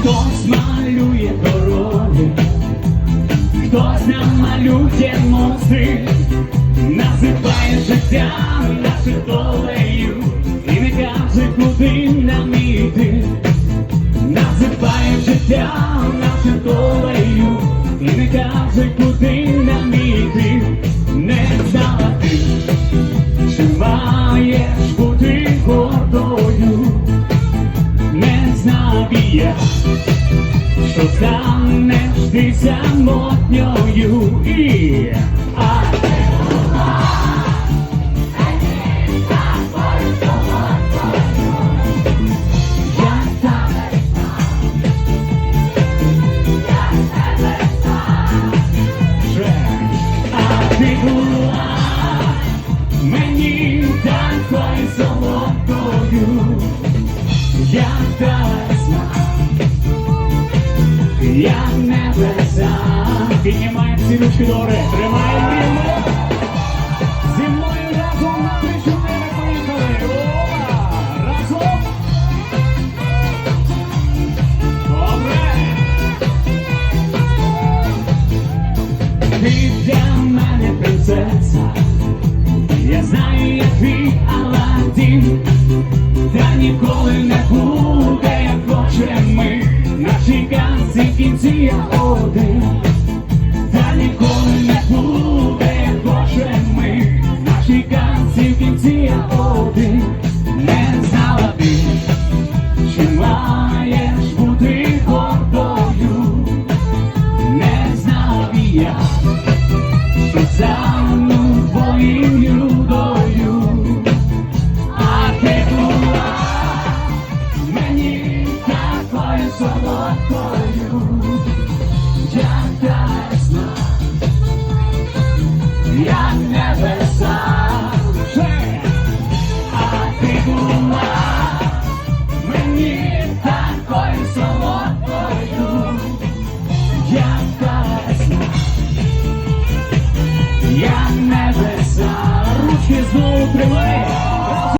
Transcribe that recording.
Хтось малює дороги, хтось намалює мости, називає життя наше долею і не каже, куди нам іти, називає життя наше долею і не каже, куди маєш бути гордою не знав що станеш ти самотньою і а ти була мені Я весна, я небеса. Піднімаємо всі ручки до гори, рівно. Зі мною разом на три чотири поїхали. Разом. Добре. Ти для мене принцеса. Я знаю, як твій Аладдін. Ніколи не буде, як хочемо ми, наші казці в кінці я один. Та ніколи не буде, як хочемо ми, наші казці в кінці я один. Не знала ти, чи маєш бути гордою, не знала і я, що стану твоїм Бігуна, мені такою солодкою, яка весна, я небеса, ручки знову тримаю.